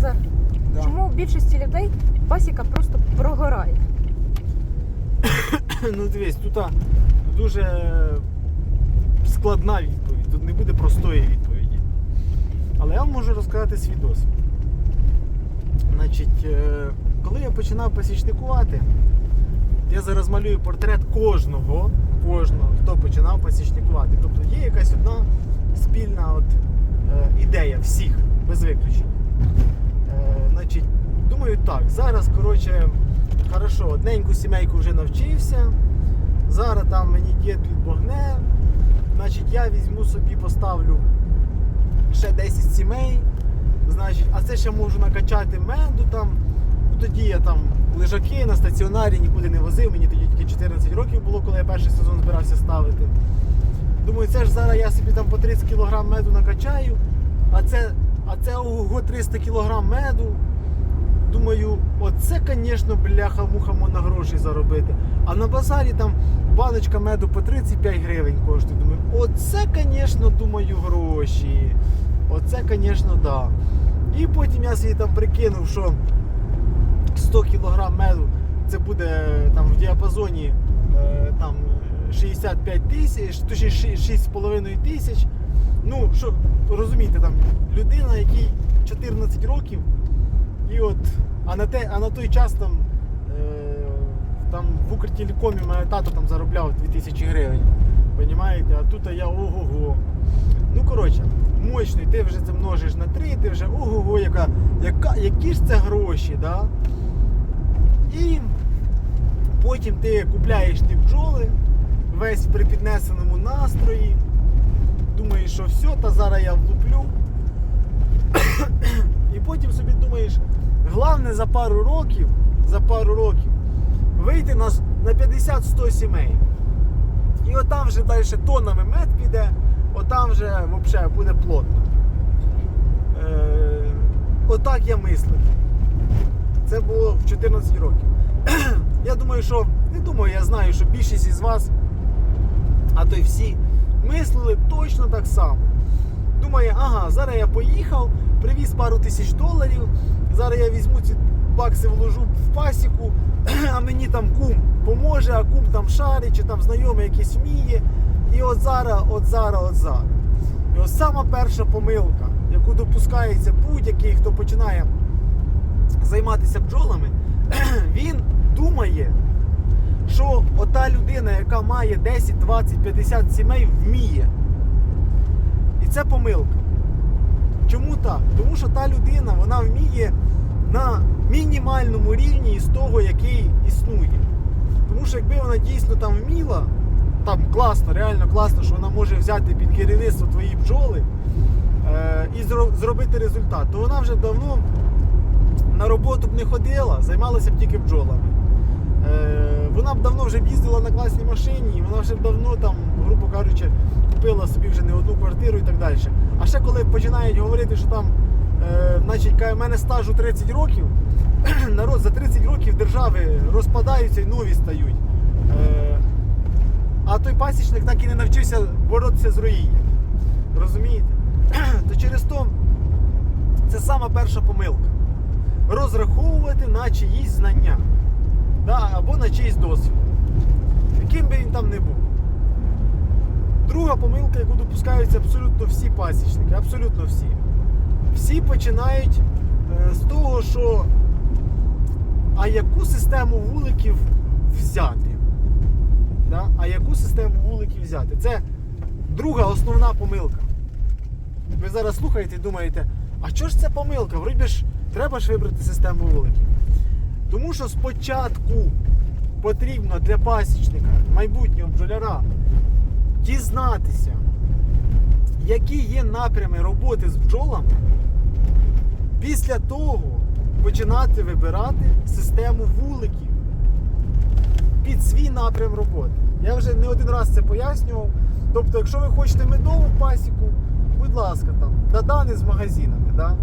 Назар, Да. чому у більшості людей пасіка просто прогорає? Ну дивись, тут а, дуже складна відповідь. Тут не буде простої відповіді. Але я вам можу розказати свій досвід. Значить, е, коли я починав пасічникувати, я зараз малюю портрет кожного, кожного, хто починав пасічникувати. Тобто є якась одна спільна от, е, ідея всіх, без виключення. Значить, думаю так, зараз, коротше, хорошо, одненьку сімейку вже навчився. Зараз там мені дід відбогне. Значить, я візьму собі, поставлю ще 10 сімей. Значить, а це ще можу накачати меду там. Ну, Тоді я там лежаки на стаціонарі нікуди не возив, мені тоді тільки 14 років було, коли я перший сезон збирався ставити. Думаю, це ж зараз я собі там по 30 кг меду накачаю, а це, а це ого 300 кг меду. Думаю, оце, звісно, бляха-муха можна гроші заробити. А на базарі там баночка меду по 35 гривень коштує. Думаю, оце, звісно, думаю, гроші. Оце, звісно, да. І потім я собі там прикинув, що 100 кг меду це буде там в діапазоні е, там 65 тисяч, точніше 6,5 тисяч. Ну, що розумієте, там людина, якій 14 років, і от, а на, те, а на той час там, е, там в Укртелекомі моя тато там заробляв 2000 гривень. Понімаєте? А тут я ого-го. Ну, коротше, мощний, ти вже це множиш на 3, ти вже ого-го, яка, яка, які ж це гроші, да? І потім ти купляєш ті бджоли, весь в припіднесеному настрої. Думаєш, що все, та зараз я влуплю. І потім собі думаєш, головне за пару років, за пару років вийти на, на 50-100 сімей. І отам вже далі тоннами мед піде, отам вже взагалі буде плотно. Е, отак я мислив. Це було в 14 років. я думаю, що не думаю, я знаю, що більшість із вас, а то й всі, мислили точно так само. Думає, ага, зараз я поїхав, привіз пару тисяч доларів, зараз я візьму ці бакси вложу в пасіку, а мені там кум поможе, а кум там шарить, чи там знайомий якийсь вміє. І от зараз, от зараз, от зараз. І ось сама перша помилка, яку допускається будь-який, хто починає займатися бджолами, він думає, що ота людина, яка має 10, 20, 50 сімей, вміє. І це помилка. Чому так? Тому що та людина вона вміє на мінімальному рівні із того, який існує. Тому що якби вона дійсно там вміла, там класно, реально класно, що вона може взяти під керівництво твої бджоли е, і зро- зробити результат, то вона вже давно на роботу б не ходила, займалася б тільки бджолами. Е, вона б давно вже б їздила на класній машині, вона вже б давно там, грубо кажучи, купила собі вже не одну квартиру і так далі. А ще коли починають говорити, що там, е, значить, в мене стажу 30 років, народ за 30 років держави розпадаються і нові стають. Е, а той пасічник так і не навчився боротися з руїнням. Розумієте? То через то це сама перша помилка. Розраховувати на чиїсь знання да, або на чийсь досвід. Яким би він там не був. Друга помилка, яку допускаються абсолютно всі пасічники, абсолютно всі. Всі починають е, з того, що а яку систему вуликів взяти? Да? А яку систему вуликів взяти? Це друга основна помилка. Ви зараз слухаєте і думаєте, а що ж це помилка? Вроді ж треба ж вибрати систему вуликів. Тому що спочатку потрібно для пасічника, майбутнього бджоляра, дізнатися, які є напрями роботи з бджолами, після того починати вибирати систему вуликів під свій напрям роботи. Я вже не один раз це пояснював. Тобто, якщо ви хочете медову пасіку, будь ласка, там, дадани з магазинами, да?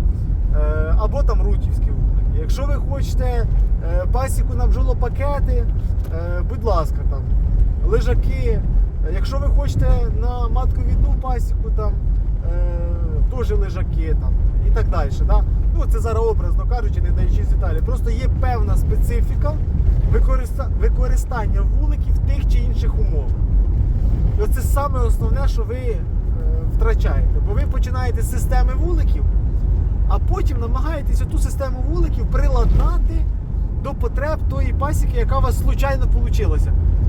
е, або там рутівські вулики. Якщо ви хочете е, пасіку на бджолопакети, е, будь ласка, там, лежаки. Якщо ви хочете на матковідну пасіку, там, е, теж лежаки там, і так далі. Да? Ну, це зараз образно кажучи, не даючи деталі. Просто є певна специфіка використа- використання вуликів в тих чи інших умовах. І оце саме основне, що ви втрачаєте. Бо ви починаєте з системи вуликів, а потім намагаєтесь ту систему вуликів приладнати до потреб тої пасіки, яка у вас случайно вийшла.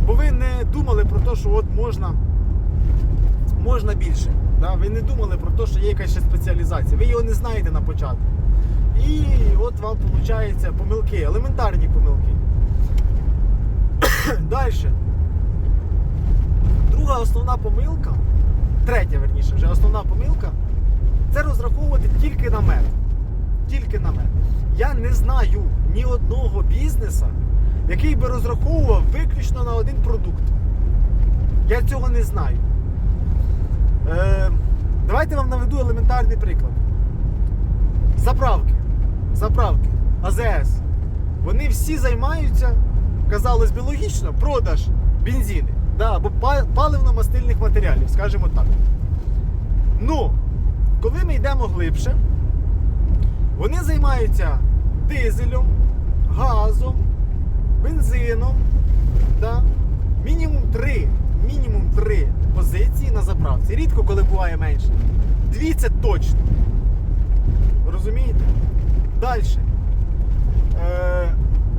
Бо ви не думали про те, що от можна, можна більше. Да? Ви не думали про те, що є якась ще спеціалізація. Ви його не знаєте на початку. І от вам виходить помилки, елементарні помилки. Далі. Друга основна помилка, третя, верніше, вже основна помилка це розраховувати тільки на мед. Тільки на мед. Я не знаю ні одного бізнеса, який би розраховував виключно на один продукт. Я цього не знаю. Е, давайте вам наведу елементарний приклад. Заправки. Заправки. АЗС. Вони всі займаються, казалось би, логічно, продаж бензини. Да, або паливно-мастильних матеріалів, скажімо так. Ну, коли ми йдемо глибше, вони займаються дизелем, газом, бензином. Да? Мінімум три, мінімум три позиції на заправці. Рідко коли буває менше. Дві це точно. Розумієте? Далі. Е,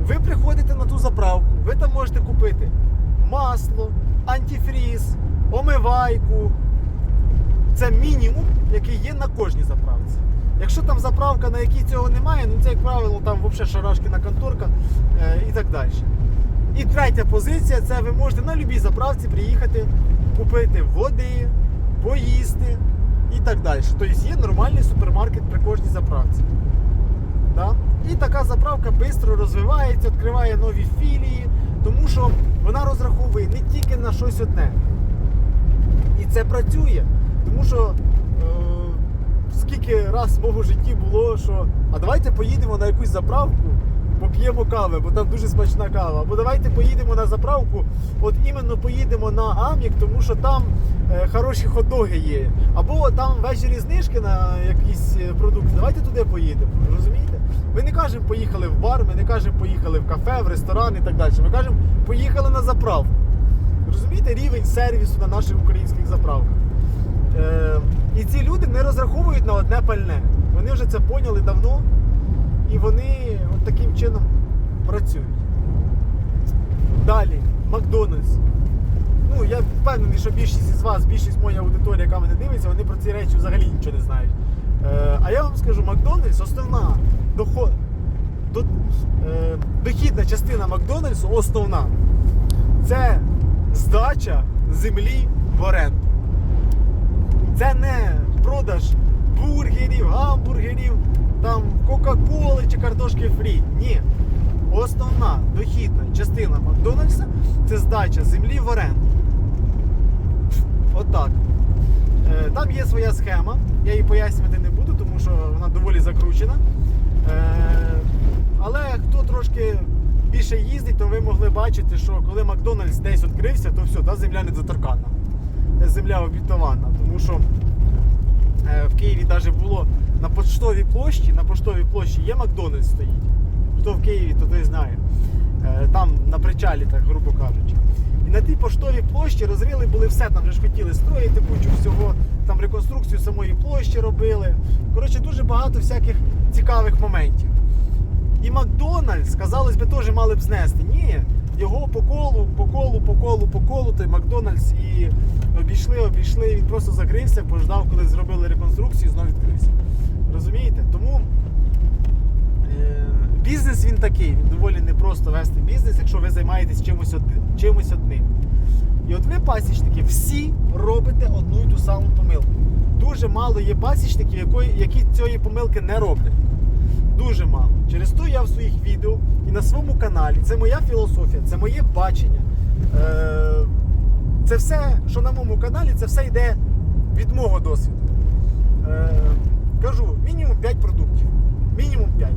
ви приходите на ту заправку, ви там можете купити масло, антифріз, омивайку. Це мінімум, який є на кожній заправці. Якщо там заправка, на якій цього немає, ну це, як правило, там взагалі шарашкіна конторка е, і так далі. І третя позиція це ви можете на будь-якій заправці приїхати, купити води, поїсти і так далі. Тобто є нормальний супермаркет при кожній заправці. Да? І така заправка швидко розвивається, відкриває нові філії, тому що вона розраховує не тільки на щось одне. І це працює. Тому що е, скільки раз в моєму житті було, що а давайте поїдемо на якусь заправку, поп'ємо кави, бо там дуже смачна кава. Або давайте поїдемо на заправку, от іменно поїдемо на Амік, тому що там е, хороші хот-доги є. Або там ввечері знижки на якісь е, продукти. Давайте туди поїдемо. Розумієте? Ми не кажемо поїхали в бар, ми не кажемо поїхали в кафе, в ресторан і так далі. Ми кажемо, поїхали на заправку. Розумієте, рівень сервісу на наших українських заправках. Е, і ці люди не розраховують на одне пальне. Вони вже це поняли давно, і вони от таким чином працюють. Далі, Макдональдс. Ну, я впевнений, що більшість із вас, більшість моєї аудиторії, яка мене дивиться, вони про ці речі взагалі нічого не знають. Е, а я вам скажу, Макдональдс основна доход, до, е, дохідна частина Макдональдсу основна. Це здача землі в оренду. Це не продаж бургерів, гамбургерів, там Кока-Коли чи картошки фрі. Ні. Основна дохідна частина Макдональдса це здача землі в оренду. Отак. Е, Там є своя схема, я її пояснювати не буду, тому що вона доволі закручена. Е, Але хто трошки більше їздить, то ви могли бачити, що коли Макдональдс десь відкрився, то все, та земля не доторкана. Земля обітована. Тому що в Києві навіть було на поштовій площі, на поштовій площі є Макдональдс стоїть. Хто в Києві, то той знає. Е, Там на причалі, так грубо кажучи. І на тій поштовій площі розрили були все, там вже ж хотіли строїти кучу всього, там реконструкцію самої площі робили. Коротше, дуже багато всяких цікавих моментів. І Макдональдс, казалось би, теж мали б знести. Ні, його по колу, по колу, по колу, по колу, той Макдональдс і обійшли, обійшли, він просто закрився, пождав, коли зробили реконструкцію, знову відкрився. Розумієте? Тому е, бізнес він такий, він доволі непросто вести бізнес, якщо ви займаєтесь чимось, од- чимось одним. І от ви, пасічники, всі робите одну і ту саму помилку. Дуже мало є пасічників, які цієї помилки не роблять. Дуже мало. Через то я в своїх відео і на своєму каналі, це моя філософія, це моє бачення. Е, Це все, що на моєму каналі, це все йде від мого досвіду. Е, Кажу, мінімум 5 продуктів. Мінімум 5.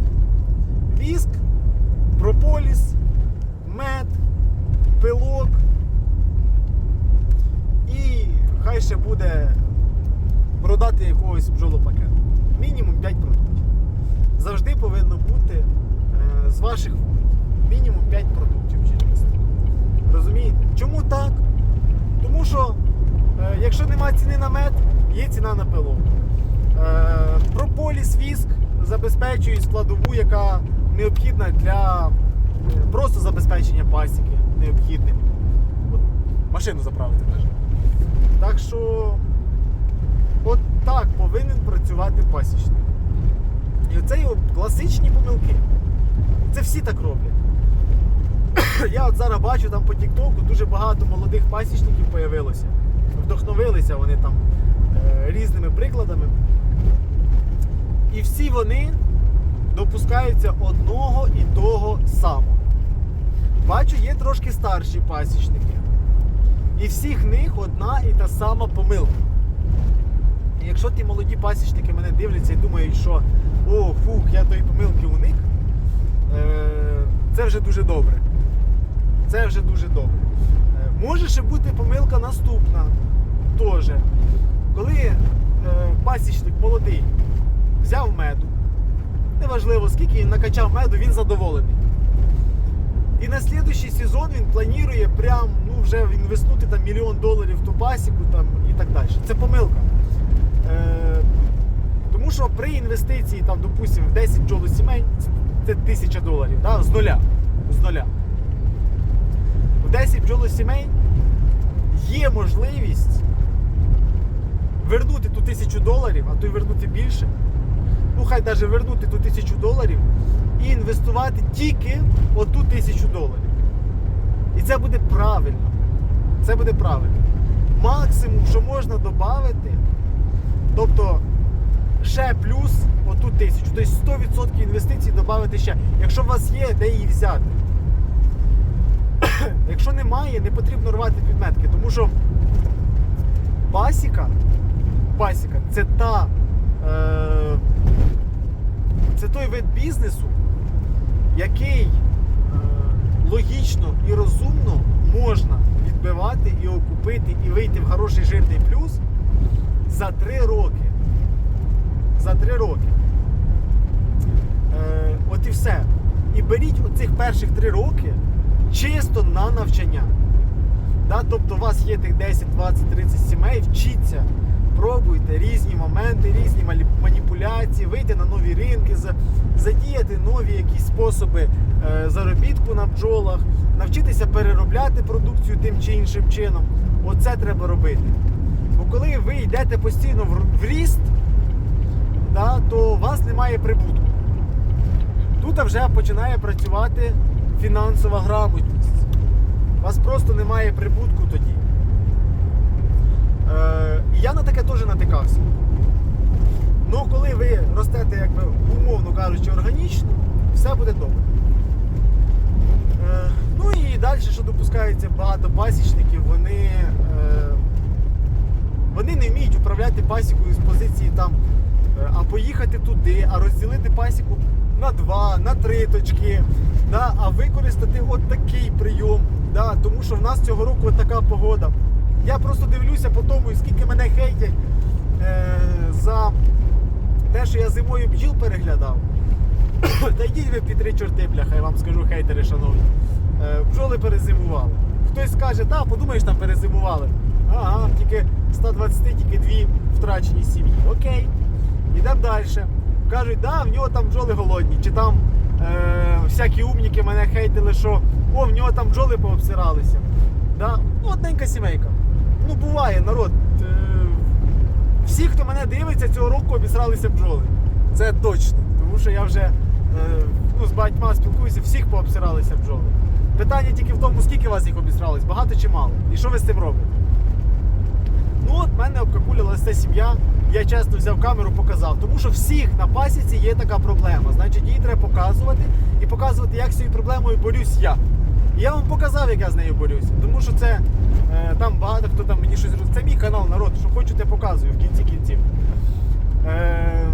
Віск, прополіс, мед, пилок. І хай ще буде продати якогось бджолопакету. Мінімум 5 продуктів. Завжди ваших мінімум 5 продуктів рік. Розумієте? Чому так? Тому що е, якщо немає ціни на мед, є ціна на пилок. Е, прополіс віск забезпечує складову, яка необхідна для е, просто забезпечення пасіки необхідним. От машину заправити теж. Так що от так повинен працювати пасічник. І оце його класичні помилки. Це всі так роблять. Я от зараз бачу там по Тіктоку дуже багато молодих пасічників появилося. Вдохновилися вони там е, різними прикладами. І всі вони допускаються одного і того самого. Бачу, є трошки старші пасічники. І всіх них одна і та сама помилка. І якщо ті молоді пасічники мене дивляться і думають, що о, фух, я тої помилки уник, це вже дуже добре. Це вже дуже добре. Е, Може ще бути помилка наступна теж. Коли е, пасічник молодий взяв меду, неважливо скільки він накачав меду, він задоволений. І на слідуючий сезон він планує прям ну, вже інвестнути там мільйон доларів в ту пасіку там, і так далі. Це помилка. Е, тому що при інвестиції, там, допустимо, в 10 бджолосімей, це тисяча доларів, да, з нуля. З нуля. В 10 бджолосімей є можливість вернути ту тисячу доларів, а то й вернути більше. Ну, хай навіть вернути ту тисячу доларів і інвестувати тільки оту тисячу доларів. І це буде правильно. Це буде правильно. Максимум, що можна додати, тобто ще плюс оту тисячу. Тобто 100% інвестицій додати ще. Якщо у вас є, де її взяти. Якщо немає, не потрібно рвати підметки, тому що пасіка, пасіка це та. Е, це той вид бізнесу, який е, логічно і розумно можна відбивати і окупити і вийти в хороший жирний плюс за 3 роки. За 3 роки. Е, от і все. І беріть оцих перших 3 роки чисто на навчання. Да? Тобто у вас є тих 10, 20, 30 сімей, вчіться, пробуйте різні моменти, різні маніпуляції, вийти на нові ринки, задіяти нові якісь способи е, заробітку на бджолах, навчитися переробляти продукцію тим чи іншим чином. Оце треба робити. Бо коли ви йдете постійно в ріст, да, то у вас немає прибутку. Тут вже починає працювати фінансова грамотність. У вас просто немає прибутку тоді. Е, я на таке теж натикався. Ну, коли ви ростете, якби, умовно кажучи, органічно, все буде добре. Е, ну і далі, що допускається багато пасічників, вони, е, вони не вміють управляти пасікою з позиції там, а поїхати туди, а розділити пасіку на два, на три точки, да, а використати от такий прийом. Да, тому що в нас цього року така погода. Я просто дивлюся по тому, скільки мене хейтять е, за те, що я зимою бджіл переглядав. Та йдіть ви під три чорти, бляха, я вам скажу, хейтери, шановні. Е, бджоли перезимували. Хтось скаже, так, подумаєш, там перезимували. Ага, тільки 120, тільки дві втрачені сім'ї. Далі. Кажуть, да, в нього там бджоли голодні. Чи там е, всякі умніки мене хейтили, що о, в нього там бджоли пообсиралися. Да? Одненька сімейка. Ну, буває, народ. Е, всі, хто мене дивиться, цього року обісралися бджоли. Це точно. Тому що я вже е, ну, з багатьма спілкуюся, всіх пообсиралися бджоли. Питання тільки в тому, скільки вас їх обісралось, багато чи мало. І що ви з цим робите? Ну от мене обкакулялася ця сім'я. Я чесно взяв камеру, показав. Тому що всіх на пасіці є така проблема. Значить, її треба показувати і показувати, як з цією проблемою борюсь я. І я вам показав, як я з нею борюся. Тому що це е, там багато хто там мені щось роз- Це мій канал, народ, що хочу, те показую в кінці кінців. Е,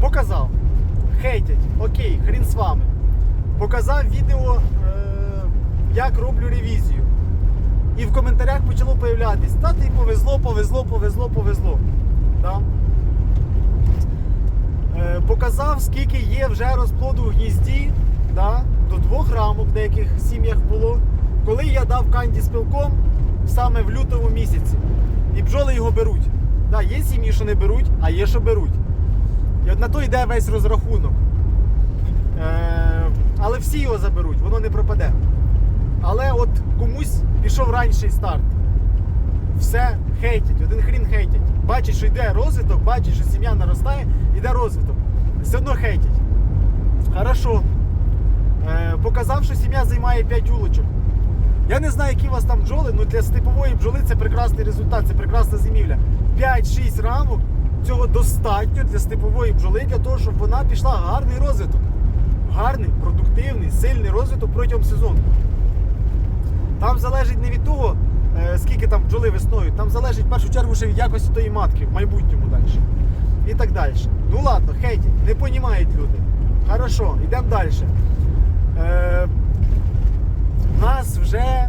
показав. Хейтять, окей, хрін з вами. Показав відео, е, як роблю ревізію. І в коментарях почало появлятись, та ти повезло, повезло, повезло, повезло. Да? Е, показав, скільки є вже розплоду в гнізді, да, до двох рамок в деяких сім'ях було, коли я дав канді з пилком саме в лютому місяці. І бджоли його беруть. Да, є сім'ї, що не беруть, а є, що беруть. І от на то йде весь розрахунок. Е, але всі його заберуть, воно не пропаде. Але от комусь пішов ранший старт. Все хейтять, один хрін хейтять. Бачить, що йде розвиток, бачить, що сім'я наростає, йде розвиток. Все одно хейтять. Хорошо. Е, показав, що сім'я займає 5 улочок. Я не знаю, які у вас там бджоли, але для степової бджоли це прекрасний результат, це прекрасна зимівля. 5-6 рамок цього достатньо для степової бджоли, для того, щоб вона пішла гарний розвиток. Гарний, продуктивний, сильний розвиток протягом сезону. Там залежить не від того, скільки там бджоли весною, там залежить в першу чергу ще від якості тої матки в майбутньому далі. І так далі. Ну ладно, хейтять, не понімають люди. Хорошо, йдемо далі. Е, нас вже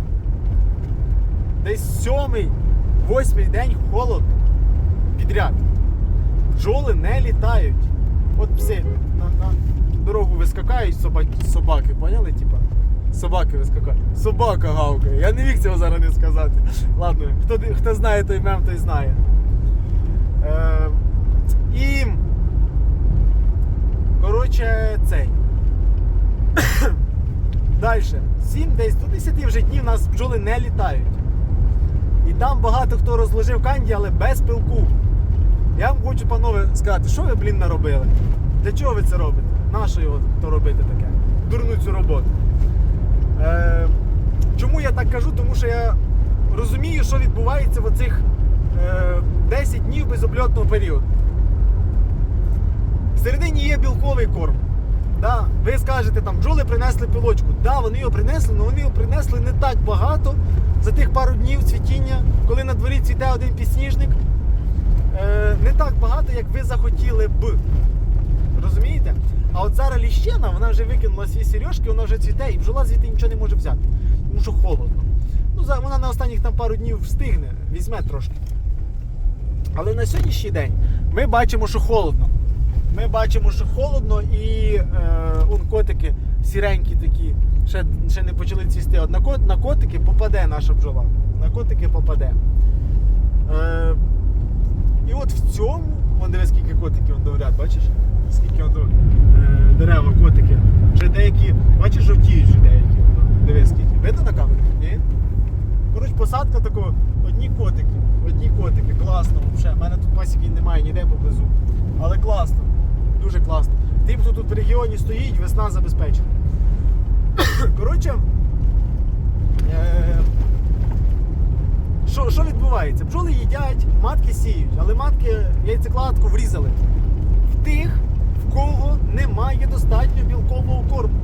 десь сьомий, восьмий день холодно підряд. Бджоли не літають. От пси на, на дорогу вискакають соба- собаки, поняли? Типа? Собаки вискакають. Собака гавкає. Я не міг цього зараз не сказати. Ладно, хто, хто знає той мем, той знає. Е, і. Коротше, цей. Далі. 7 десь до 10 вже днів у нас бджоли не літають. І там багато хто розложив канді, але без пилку. Я вам хочу, панове, сказати, що ви, блін, наробили? Для чого ви це робите? Нащо його то робити таке? Дурну цю роботу. Е, чому я так кажу? Тому що я розумію, що відбувається в оцих е, 10 днів безобльотного періоду. Всередині є білковий корм. Да, ви скажете, там бджоли принесли пилочку. Да, вони його принесли, але вони його принесли не так багато за тих пару днів цвітіння, коли на дворі цвіте один підсніжник. Е, не так багато, як ви захотіли б. Розумієте? А от зараз ліщена, вона вже викинула свої сережки, вона вже цвіте, і бджола звідти нічого не може взяти. Тому що холодно. Ну, вона на останніх там пару днів встигне, візьме трошки. Але на сьогоднішній день ми бачимо, що холодно. Ми бачимо, що холодно і е, он котики сіренькі такі, ще, ще не почали цвісти. От на, кот, на котики попаде наша бджола. На котики попаде. Е, і от в цьому, вон диви, скільки котиків он довряд, бачиш? Скільки он, е, дерева, котики. Вже деякі, бачиш, жовтіють вже деякі. Диви, скільки. Видно на камері? Ні? Коротше, посадка такого, одні котики, одні котики, класно взагалі. У мене тут пасіки немає ніде поблизу. Але класно, дуже класно. Тим, хто тут в регіоні стоїть, весна забезпечена. Коротше, е, що, що відбувається? Бджоли їдять, матки сіють, але матки яйцекладку врізали. В тих, в кого немає достатньо білкового корму.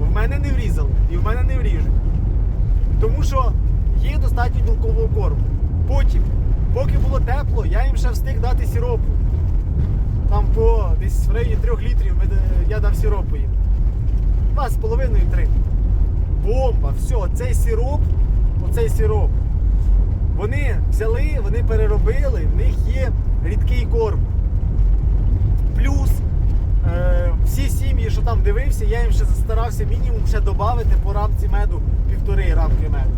В мене не врізали і в мене не вріжуть. Тому що є достатньо білкового корму. Потім, поки було тепло, я їм ще встиг дати сіропу. Там по десь в районі 3 літрів я дав сіропу їм. Два з половиною три. Бомба, все, цей сироп, оцей сироп. Вони взяли, вони переробили, в них є рідкий корм. Плюс е, всі сім'ї, що там дивився, я їм ще старався мінімум ще додати по рамці меду півтори рамки меду.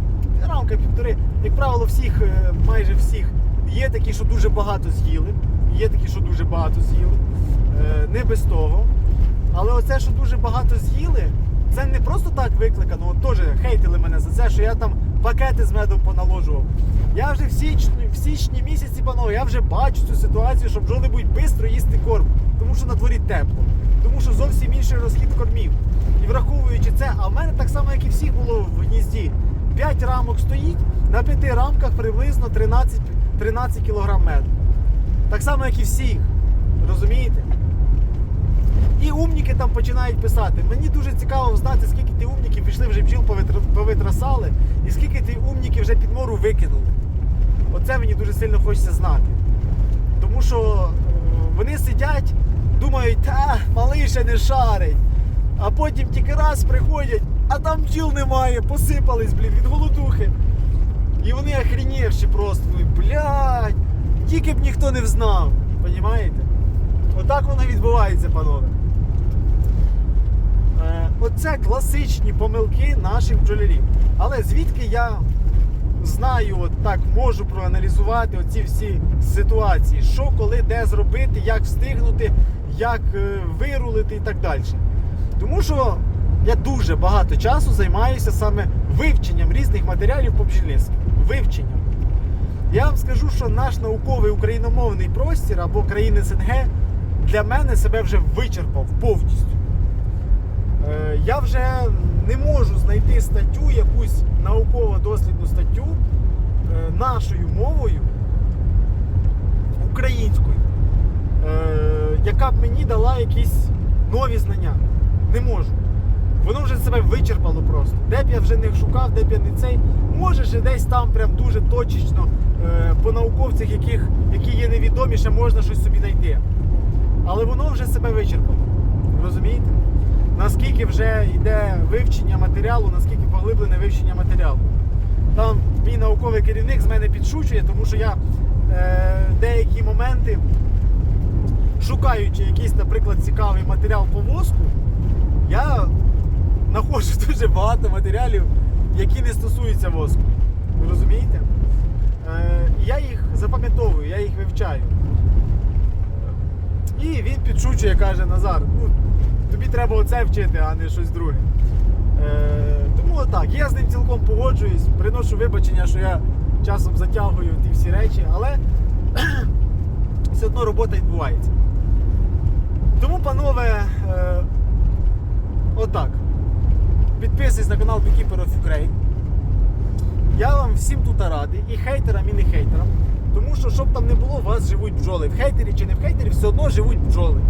Рамка півтори, як правило, всіх, е, майже всіх. Є такі, що дуже багато з'їли, є такі, що дуже багато з'їли. Е, не без того. Але оце, що дуже багато з'їли, це не просто так викликано. От теж хейтили мене за це, що я там пакети з медом поналожував. Я вже в січні, в січні місяці, панове, я вже бачу цю ситуацію, що бджоли швидко їсти корм, тому що на дворі тепло, тому що зовсім інший розхід кормів. І враховуючи це, а в мене так само, як і всіх було в гнізді. 5 рамок стоїть, на 5 рамках приблизно 13, 13 кг меду. Так само, як і всіх. Розумієте? І умніки там починають писати. Мені дуже цікаво знати, скільки ти умніків пішли вже бджіл повитрасали, і скільки ти умніків вже під мору викинули. Оце мені дуже сильно хочеться знати. Тому що е, вони сидять, думають, та, малий ще не шарить. А потім тільки раз приходять, а там бджіл немає, посипались, блін, від голодухи. І вони охренівші просто, блядь, тільки б ніхто не взнав. Понімаєте? Отак воно відбувається, панове. Е, Оце класичні помилки наших бджолярів. Але звідки я знаю, от так можу проаналізувати оці всі ситуації, що коли, де зробити, як встигнути, як е, вирулити і так далі. Тому що я дуже багато часу займаюся саме вивченням різних матеріалів по бджільництву. Вивченням. Я вам скажу, що наш науковий україномовний простір або країни СНГ для мене себе вже вичерпав повністю. Е, Я вже не можу знайти статтю, якусь науково-дослідну статтю е, нашою мовою українською, е, яка б мені дала якісь нові знання. Не можу. Воно вже себе вичерпало просто. Де б я вже не шукав, де б я не цей. Може, ще десь там прям дуже точечно по науковцях, яких, які є невідомі, ще можна щось собі знайти. Але воно вже себе вичерпало. Розумієте? Наскільки вже йде вивчення матеріалу, наскільки поглиблене вивчення матеріалу. Там мій науковий керівник з мене підшучує, тому що я е, деякі моменти, шукаючи якийсь, наприклад, цікавий матеріал по воску, я знаходжу дуже багато матеріалів, які не стосуються воску. Ви розумієте? Е, я їх запам'ятовую, я їх вивчаю. І він підшучує, каже Назар, ну, тобі треба оце вчити, а не щось друге. Е, тому отак, я з ним цілком погоджуюсь, приношу вибачення, що я часом затягую ті всі речі, але все одно робота відбувається. Тому, панове, е, отак. Підписуйтесь на канал Beekeeper of Ukraine. Я вам всім тут радий, і хейтерам, і не хейтерам. Тому що, щоб там не було, у вас живуть бджоли. В хейтері чи не в хейтері, все одно живуть бджоли.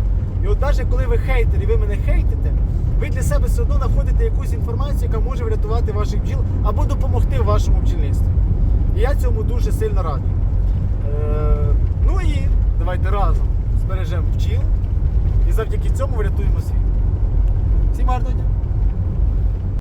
І от навіть коли ви хейтер і ви мене хейтите, ви для себе все одно знаходите якусь інформацію, яка може врятувати ваших бджіл або допомогти вашому бджільництві. І я цьому дуже сильно радий. Е, ну і давайте разом збережемо бджіл і завдяки цьому врятуємо світ. Всім гарного дня!